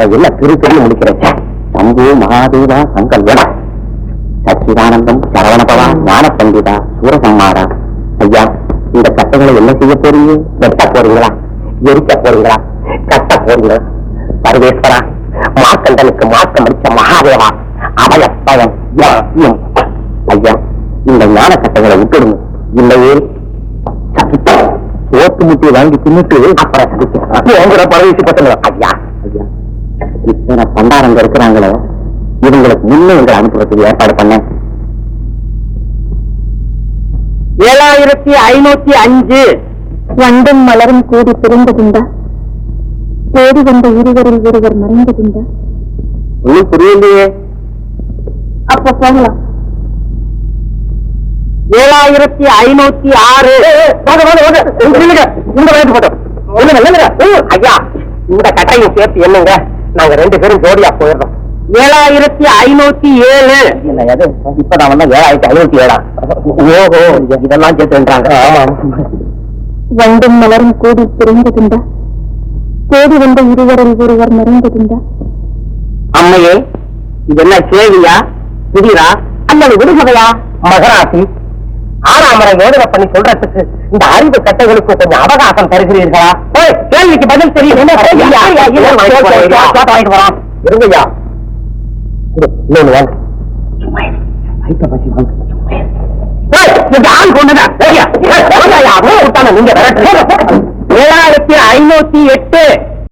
அதை என்ன திரு திரு முடிக்கிறேன். சம்பு மகாதேவா சங்கல்வனா? சச்சிதானந்தம் சரவணபவா ஞான பண்டிதா சூரசம்மாரா? ஐயா இந்த கட்டைகளை என்ன செய்ய போறீங்க? வெட்ட போறீங்களா? எரிக்க போறீங்களா? கட்ட போறீங்களா? பரமேஸ்வரா மாக்கண்டனுக்கு மாக்கம் அடிச்ச மகாதேவா அபயப்பயம் யாத்தியம் ஐயா இந்த ஞான கட்டைகளை விட்டுடுங்க. இல்லையே? சகிப்பேன் சோத்து முட்டியை வாங்கி தின்னுட்டு அப்புறம் உங்களோட பரவீசி பத்தல ஐயா பண்டாரங்க இருக்கிறாங்களே? இவங்களுக்கு முன்ன எங்களை அனுப்புறதுக்கு ஏற்பாடு பண்ணேன். ஏழாயிரத்தி ஐநூத்தி அஞ்சு. வண்டும் மலரும் கூடி பிறந்ததுண்டா தேடி வந்த இருவரில் ஒருவர் மறைந்ததுண்டா ஒன்னும் புரியலையே. அப்ப போகலாம். ஏழாயிரத்தி ஐநூத்தி ஆறு. இந்த ஐயா இந்த கட்டையும் சேர்த்து என்னங்க? நாங்க ரெண்டு பேரும் ஜோடியா போயிடுறோம். ஏழாயிரத்தி ஐநூத்தி ஏழு. இப்ப நான் வந்தா ஏழாயிரத்தி ஐநூத்தி ஏழா? ஓஹோ இதெல்லாம் ஆமா. வண்டும் மலரும் கூடி பிறந்ததுண்டா? தேடி வந்த இருவரில் ஒருவர் மறைந்ததுண்டா? அம்மையே இது என்ன சேவியா புதிரா அல்லது விடுமுறையா மகராசி ஆறாம் முறை யோஜனை பண்ணி சொல்றதுக்கு இந்த அறிவு கட்டைகளுக்கு கொஞ்சம் அவகாசம் தருகிறீர்களா? கேள்விக்கு பதில் தெரியும். இருங்கய்யா. இன்னொன்னு வாங்க. ஏழாயிரத்தி ஐநூத்தி எட்டு